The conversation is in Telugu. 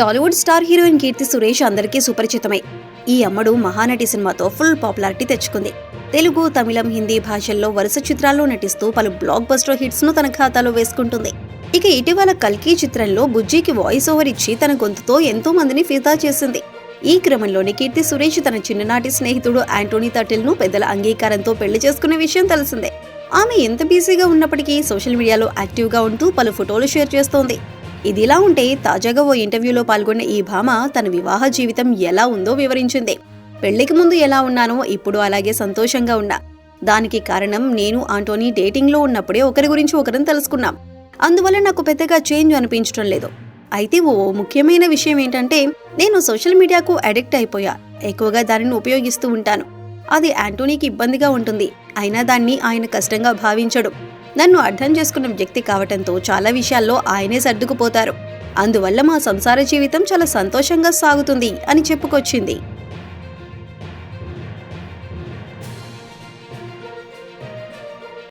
Tollywood star heroine Keerthy Suresh అందరికీ సుపరిచితమే. ఈ అమ్మడు మహానటి సినిమాతో ఫుల్ పాపులారిటీ తెచ్చుకుంది. తెలుగు తమిళం హిందీ భాషల్లో వరుస చిత్రాల్లో నటిస్తూ పలు బ్లాక్ బస్టర్ హిట్స్ను తన ఖాతాలో వేసుకుంటుంది. ఇక ఇటీవల కల్కి చిత్రంలో బుజ్జికి వాయిస్ ఓవర్ ఇచ్చి తన గొంతుతో ఎంతో మందిని ఫిదా చేసింది. ఈ క్రమంలోనే కీర్తి సురేష్ తన చిన్ననాటి స్నేహితుడు యాంటోనీ తటిల్ను పెద్దల అంగీకారంతో పెళ్ళి చేసుకునే విషయం తెలిసిందే. ఆమె ఎంత బిజీగా ఉన్నప్పటికీ సోషల్ మీడియాలో యాక్టివ్గా ఉంటూ పలు ఫోటోలు షేర్ చేస్తోంది. ఇదిలా ఉంటే తాజాగా ఓ ఇంటర్వ్యూలో పాల్గొన్న ఈ భామ తన వివాహ జీవితం ఎలా ఉందో వివరించింది. పెళ్ళికి ముందు ఎలా ఉన్నానో ఇప్పుడు అలాగే సంతోషంగా ఉన్నా. దానికి కారణం నేను ఆంటోనీ డేటింగ్లో ఉన్నప్పుడే ఒకరి గురించి ఒకరిని తెలుసుకున్నాం. అందువల్ల నాకు పెద్దగా చేంజ్ అనిపించడం లేదు. అయితే ఓ ముఖ్యమైన విషయం ఏంటంటే నేను సోషల్ మీడియాకు అడిక్ట్ అయిపోయా. ఎక్కువగా దానిని ఉపయోగిస్తూ ఉంటాను. అది యాంటోనీకి ఇబ్బందిగా ఉంటుంది. అయినా దాన్ని ఆయన కష్టంగా భావించడు. నన్ను అర్థం చేసుకున్న వ్యక్తి కావటంతో చాలా విషయాల్లో ఆయనే సర్దుకుపోతారు. అందువల్ల మా సంసార జీవితం చాలా సంతోషంగా సాగుతుంది అని చెప్పుకొచ్చింది.